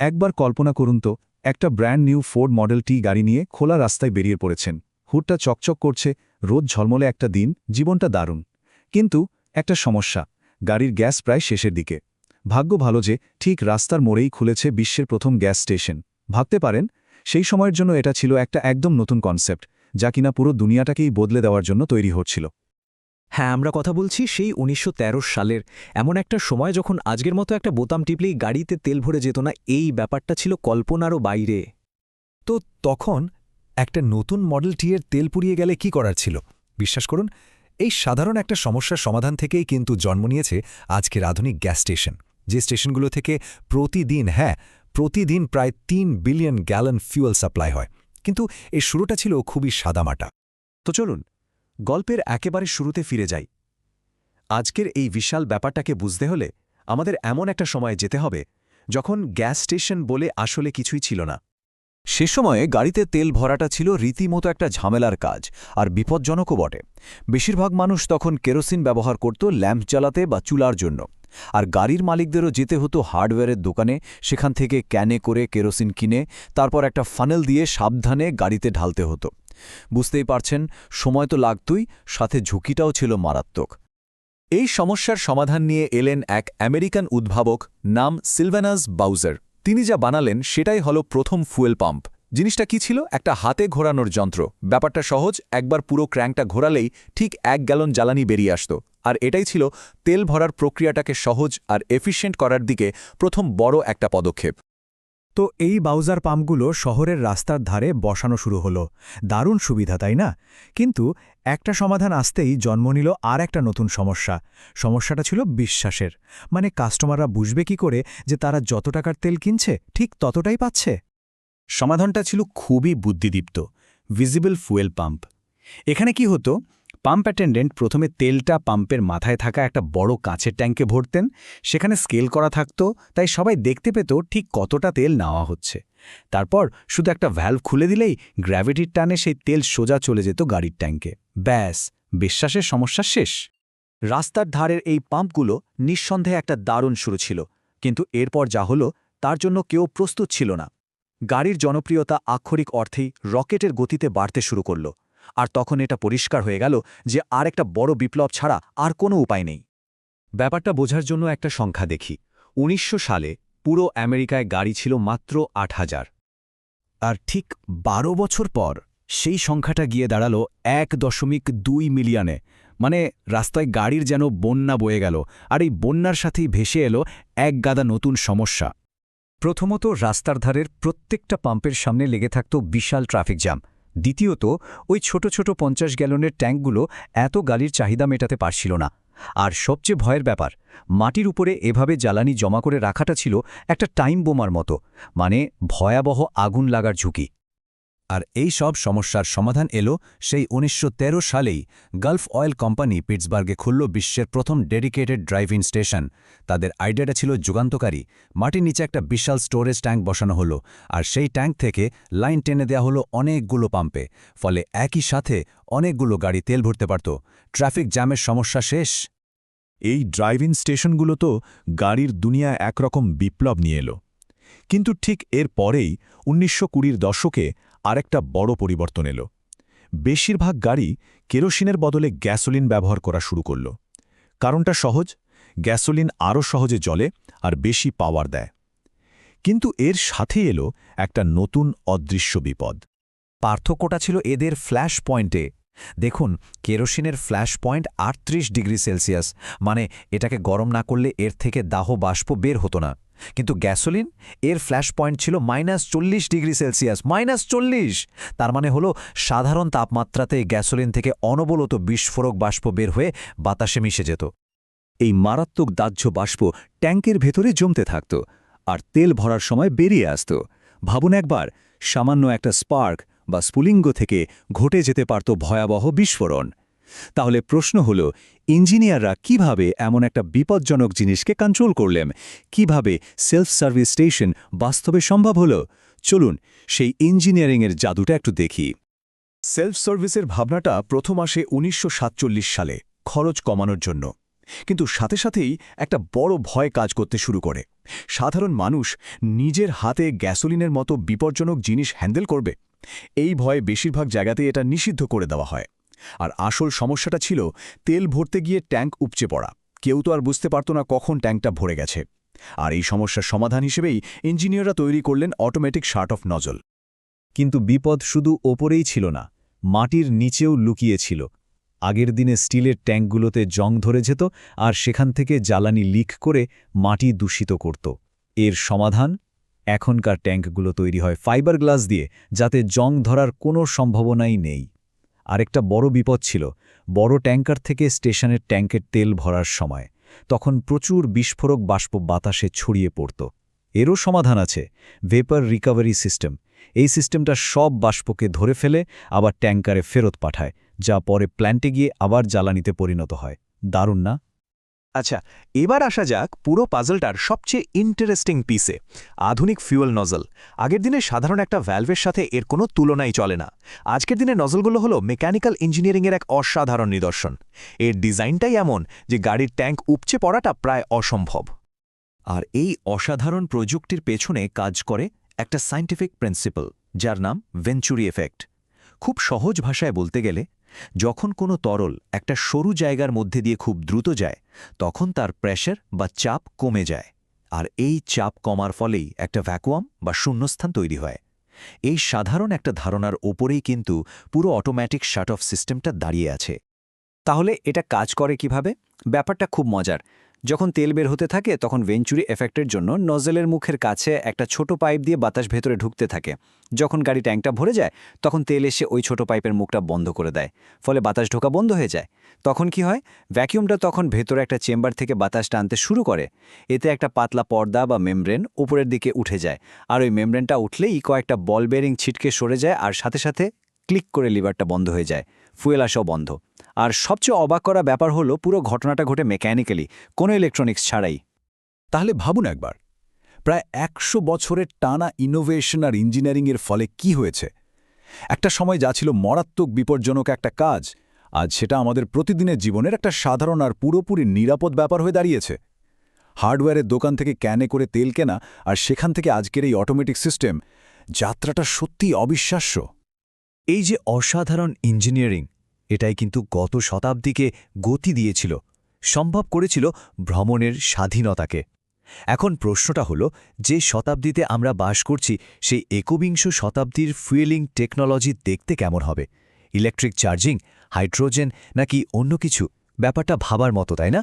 একবার কল্পনা করুন তো, একটা brand new Ford model T গাড়ি নিয়ে খোলা রাস্তায় বেরিয়ে পড়েছেন। হুডটা চকচক করছে, রোদ ঝলমলে একটা দিন, জীবনটা দারুণ। কিন্তু, একটা সমস্যা, গাড়ির গ্যাস প্রায় শেষের দিকে। ভাগ্য ভালো যে, ঠিক রাস্তার মোড়েই খুলেছে বিশ্বের প্রথম গ্যাস স্টেশন। ভাবতে পারেন, সেই সময়ের জন্য এটা ছিল একটা একদম নতুন কনসেপ্ট, যা কিনা পুরো দুনিয়াটাকেই বদলে দেওয়ার জন্য তৈরি হচ্ছিল। হ্যাঁ আমরা কথা বলছি সেই উনিশশো তেরো সালের। এমন একটা সময় যখন আজকের মতো একটা বোতাম টিপলেই গাড়িতে তেল ভরে যেত না, এই ব্যাপারটা ছিল কল্পনারও বাইরে। তো তখন একটা নতুন মডেল টি এর তেল পুড়িয়ে গেলে কি করার ছিল? বিশ্বাস করুন, এই সাধারণ একটা সমস্যার সমাধান থেকেই কিন্তু জন্ম নিয়েছে আজকের আধুনিক গ্যাস স্টেশন। যে স্টেশনগুলো থেকে প্রতিদিন হ্যাঁ প্রতিদিন প্রায় তিন বিলিয়ন গ্যালন ফিউয়েল সাপ্লাই হয়। কিন্তু এর শুরুটা ছিল খুবই সাদামাটা। তো চলুন গল্পের একেবারে শুরুতে ফিরে যাই। আজকের এই বিশাল ব্যাপারটাকে বুঝতে হলে আমাদের এমন একটা সময়ে যেতে হবে, যখন গ্যাস স্টেশন বলে আসলে কিছুই ছিল না। সে সময়ে গাড়িতে তেল ভরাটা ছিল রীতিমতো একটা ঝামেলার কাজ, আর বিপজ্জনকও বটে। বেশিরভাগ মানুষ তখন কেরোসিন ব্যবহার করত ল্যাম্প জ্বালাতে বা চুলার জন্য, আর গাড়ির মালিকদেরও যেতে হতো হার্ডওয়্যারের দোকানে, সেখান থেকে ক্যানে করে কেরোসিন কিনে, তারপর একটা ফানেল দিয়ে সাবধানে গাড়িতে ঢালতে হতো। বুঝতেই পারছেন, সময় তো লাগতই, সাথে ঝুঁকিটাও ছিল মারাত্মক। এই সমস্যার সমাধান নিয়ে এলেন এক আমেরিকান উদ্ভাবক নাম সিলভানাস বাউজার। তিনি যা বানালেন, সেটাই হলো প্রথম ফুয়েল পাম্প। জিনিসটা কি ছিল? একটা হাতে ঘোরানোর যন্ত্র। ব্যাপারটা সহজ, একবার পুরো ক্র্যাঙ্কটা ঘোরালেই ঠিক এক গ্যালন জ্বালানি বেরিয়ে আসত। আর এটাই ছিল তেল ভরার প্রক্রিয়াটাকে সহজ আর এফিশিয়েন্ট করার দিকে প্রথম বড় একটা পদক্ষেপ। তো এই বাউজার পাম্পগুলো শহরের রাস্তার ধারে বসানো শুরু হলো। দারুণ সুবিধা, তাই না? কিন্তু একটা সমাধান আসতেই জন্ম নিল আর একটা নতুন সমস্যা। সমস্যাটা ছিল বিশ্বাসের। মানে কাস্টমাররা বুঝবে কি করে যে তারা যত টাকার তেল কিনছে, ঠিক ততটাই পাচ্ছে? সমাধানটা ছিল খুবই বুদ্ধিদীপ্ত ভিজিবল ফুয়েল পাম্প এখানে কি হতো? পাম্প অ্যাটেন্ডেন্ট প্রথমে তেলটা পাম্পের মাথায় থাকা একটা বড় কাঁচের ট্যাঙ্কে ভরতেন, সেখানে স্কেল করা থাকতো, তাই সবাই দেখতে পেত ঠিক কতটা তেল নেওয়া হচ্ছে। তারপর শুধু একটা ভ্যালভ খুলে দিলেই গ্র্যাভিটির টানে সেই তেল সোজা চলে যেত গাড়ির ট্যাঙ্কে। ব্যাস, বিশ্বাসের সমস্যা শেষ। রাস্তার ধারের এই পাম্পগুলো নিঃসন্দেহে একটা দারুণ শুরু ছিল, কিন্তু এরপর যা হলো তার জন্য কেউ প্রস্তুত ছিল না। গাড়ির জনপ্রিয়তা আক্ষরিক অর্থেই রকেটের গতিতে বাড়তে শুরু করল। আর তখন এটা পরিষ্কার হয়ে গেল যে আর একটা বড় বিপ্লব ছাড়া আর কোনো উপায় নেই। ব্যাপারটা বোঝার জন্য একটা সংখ্যা দেখি। উনিশশো সালে পুরো আমেরিকায় গাড়ি ছিল মাত্র আট হাজার। আর ঠিক বারো বছর পর সেই সংখ্যাটা গিয়ে দাঁড়াল এক দশমিক দুই মিলিয়নে। মানে রাস্তায় গাড়ির যেন বন্যা বয়ে গেল আর এই বন্যার সাথেই ভেসে এলো এক গাদা নতুন সমস্যা। প্রথমত রাস্তার ধারের প্রত্যেকটা পাম্পের সামনে লেগে থাকত বিশাল ট্রাফিক জ্যাম। দ্বিতীয়ত, ওই ছোট ছোট পঞ্চাশ গ্যালনের ট্যাঙ্কগুলো এত গালির চাহিদা মেটাতে পারছিল না। আর সবচেয়ে ভয়ের ব্যাপার, মাটির উপরে এভাবে জ্বালানি জমা করে রাখাটা ছিল একটা টাইম বোমার মতো মানে ভয়াবহ আগুন লাগার ঝুঁকি। আর এই সব সমস্যার সমাধান এলো সেই উনিশশো তেরো সালেই গালফ অয়েল কোম্পানি পিটসবার্গে খুলল বিশ্বের প্রথম ডেডিকেটেড ড্রাইভিং স্টেশন। তাদের আইডিয়াটা ছিল যুগান্তকারী। মাটির নিচে একটা বিশাল স্টোরেজ ট্যাঙ্ক বসানো হলো আর সেই ট্যাঙ্ক থেকে লাইন টেনে দেওয়া হলো অনেকগুলো পাম্পে। ফলে একই সাথে অনেকগুলো গাড়ি তেল ভরতে পারত। ট্রাফিক জ্যামের সমস্যা শেষ। এই ড্রাইভিং স্টেশনগুলো তো গাড়ির দুনিয়া একরকম বিপ্লব নিয়ে এলো। কিন্তু ঠিক এর পরেই উনিশশো কুড়ির দশকে আরেকটা বড় পরিবর্তন এলো। বেশিরভাগ গাড়ি কেরোসিনের বদলে গ্যাসোলিন ব্যবহার করা শুরু করল। কারণটা সহজ, গ্যাসোলিন আরও সহজে জলে আর বেশি পাওয়ার দেয়। কিন্তু এর সাথে এলো একটা নতুন অদৃশ্য বিপদ। পার্থক্যটা ছিল এদের ফ্ল্যাশ পয়েন্টে। দেখুন, কেরোসিনের ফ্ল্যাশ পয়েন্ট আটত্রিশ ডিগ্রি সেলসিয়াস মানে এটাকে গরম না করলে এর থেকে দাহ বাষ্প বের হতো না। কিন্তু গ্যাসোলিন, এর ফ্ল্যাশ পয়েন্ট ছিল মাইনাস চল্লিশ ডিগ্রি সেলসিয়াস, মাইনাস চল্লিশ। তার মানে হলো সাধারণ তাপমাত্রাতে গ্যাসোলিন থেকে অনবলত বিস্ফোরক বাষ্প বের হয়ে বাতাসে মিশে যেত। এই মারাত্মক দাহ্য বাষ্প ট্যাঙ্কের ভেতরে জমতে থাকত আর তেল ভরার সময় বেরিয়ে আসত। ভাবুন একবার, সামান্য একটা স্পার্ক বা স্ফুলিঙ্গ থেকে ঘটে যেতে পারত ভয়াবহ বিস্ফোরণ। তাহলে প্রশ্ন হল, ইঞ্জিনিয়াররা কীভাবে এমন একটা বিপজ্জনক জিনিসকে কন্ট্রোল করলেন? কীভাবে সেলফ সার্ভিস স্টেশন বাস্তবে সম্ভব হল? চলুন সেই ইঞ্জিনিয়ারিংয়ের জাদুটা একটু দেখি। সেলফ সার্ভিসের ভাবনাটা প্রথম আসে উনিশশো সাতচল্লিশ সালে, খরচ কমানোর জন্য। কিন্তু সাথে সাথেই একটা বড় ভয় কাজ করতে শুরু করে। সাধারণ মানুষ নিজের হাতে গ্যাসোলিনের মতো বিপজ্জনক জিনিস হ্যান্ডেল করবে। এই ভয়ে বেশিরভাগ জায়গাতেই এটা নিষিদ্ধ করে দেওয়া হয়। আর আসল সমস্যাটা ছিল তেল ভরতে গিয়ে ট্যাঙ্ক উপচে পড়া। কেউ তো আর বুঝতে পারত না কখন ট্যাঙ্কটা ভরে গেছে। আর এই সমস্যার সমাধান হিসেবেই ইঞ্জিনিয়াররা তৈরি করলেন অটোমেটিক শার্ট অফ নজল কিন্তু বিপদ শুধু ওপরেই ছিল না, মাটির নিচেও লুকিয়েছিল। আগের দিনে স্টিলের ট্যাঙ্কগুলোতে জং ধরে যেত আর সেখান থেকে জ্বালানি লিক করে মাটি দূষিত করত। এর সমাধান? এখনকার ট্যাঙ্কগুলো তৈরি হয় ফাইবার গ্লাস দিয়ে, যাতে জং ধরার কোনো সম্ভাবনাই নেই। আরেকটা বড় বিপদ ছিল, বড় ট্যাঙ্কার থেকে স্টেশনের ট্যাঙ্কের তেল ভরার সময়। তখন প্রচুর বিস্ফোরক বাষ্প বাতাসে ছড়িয়ে পড়ত। এরও সমাধান আছে ভেপার রিকভারি সিস্টেম এই সিস্টেমটা সব বাষ্পকে ধরে ফেলে, আবার ট্যাঙ্কারে ফেরত পাঠায়, যা পরে প্ল্যান্টে গিয়ে আবার জ্বালানিতে পরিণত হয়। দারুণ না? আচ্ছা এবার আসা যাক পুরো পাজলটার সবচেয়ে ইন্টারেস্টিং পিসে আধুনিক ফিউয়েল নজল আগের দিনে সাধারণ একটা ভ্যালভের সাথে এর কোনো তুলনাই চলে না। আজকের দিনে নজলগুলো হলো মেকানিক্যাল ইঞ্জিনিয়ারিংয়ের এক অসাধারণ নিদর্শন। এর ডিজাইনটাই এমন যে গাড়ির ট্যাঙ্ক উপচে পড়াটা প্রায় অসম্ভব। আর এই অসাধারণ প্রযুক্তির পেছনে কাজ করে একটা সায়েন্টিফিক প্রিন্সিপাল যার নাম ভেঞ্চুরি এফেক্ট খুব সহজ ভাষায় বলতে গেলে যখন কোনো তরল একটা সরু জায়গার মধ্যে দিয়ে খুব দ্রুত যায়, তখন তার প্রেশার বা চাপ কমে যায়। আর এই চাপ কমার ফলেই একটা ভ্যাকুয়াম বা শূন্যস্থান তৈরি হয়। এই সাধারণ একটা ধারণার ওপরেই কিন্তু পুরো অটোম্যাটিক শাট অফ সিস্টেমটা দাঁড়িয়ে আছে। তাহলে এটা কাজ করে কীভাবে? ব্যাপারটা খুব মজার। যখন তেল বের হতে থাকে, তখন ভেঞ্চুরি এফেক্টের জন্য নজেলের মুখের কাছে একটা ছোট পাইপ দিয়ে বাতাস ভেতরে ঢুকতে থাকে। যখন গাড়ি ট্যাঙ্কটা ভরে যায়, তখন তেল এসে ওই ছোট পাইপের মুখটা বন্ধ করে দেয়, ফলে বাতাস ঢোকা বন্ধ হয়ে যায়। তখন কি হয়? ভ্যাকিউমটা তখন ভেতরে একটা চেম্বার থেকে বাতাস টানতে শুরু করে। এতে একটা পাতলা পর্দা বা মেমব্রেন উপরের দিকে উঠে যায়, আর ওই মেমব্রেনটা উঠলেই কয়েকটা বল বেরিং ছিটকে সরে যায়, আর সাথে সাথে ক্লিক করে লিভারটা বন্ধ হয়ে যায়, ফুয়েল আসাও বন্ধ। আর সবচেয়ে অবাক করা ব্যাপার হলো, পুরো ঘটনাটা ঘটে মেকানিক্যালি, কোনো ইলেকট্রনিক্স ছাড়াই। তাহলে ভাবুন একবার, প্রায় একশো বছরের টানা ইনোভেশন আর ইঞ্জিনিয়ারিংয়ের ফলে কি হয়েছে? একটা সময় যা ছিল মারাত্মক বিপজ্জনক একটা কাজ, আজ সেটা আমাদের প্রতিদিনের জীবনের একটা সাধারণ আর পুরোপুরি নিরাপদ ব্যাপার হয়ে দাঁড়িয়েছে। হার্ডওয়্যারের দোকান থেকে ক্যানে করে তেল কেনা আর সেখান থেকে আজকের এই অটোমেটিক সিস্টেম যাত্রাটা সত্যিই অবিশ্বাস্য। এই যে অসাধারণ ইঞ্জিনিয়ারিং, এটাই কিন্তু গত শতাব্দীকে গতি দিয়েছিল, সম্ভব করেছিল ভ্রমণের স্বাধীনতাকে। এখন প্রশ্নটা হলো, যে শতাব্দীতে আমরা বাস করছি, সেই একবিংশ শতাব্দীর ফুয়েলিং টেকনোলজি দেখতে কেমন হবে? ইলেকট্রিক চার্জিং, হাইড্রোজেন নাকি অন্য কিছু? ব্যাপারটা ভাবার মতো, তাই না?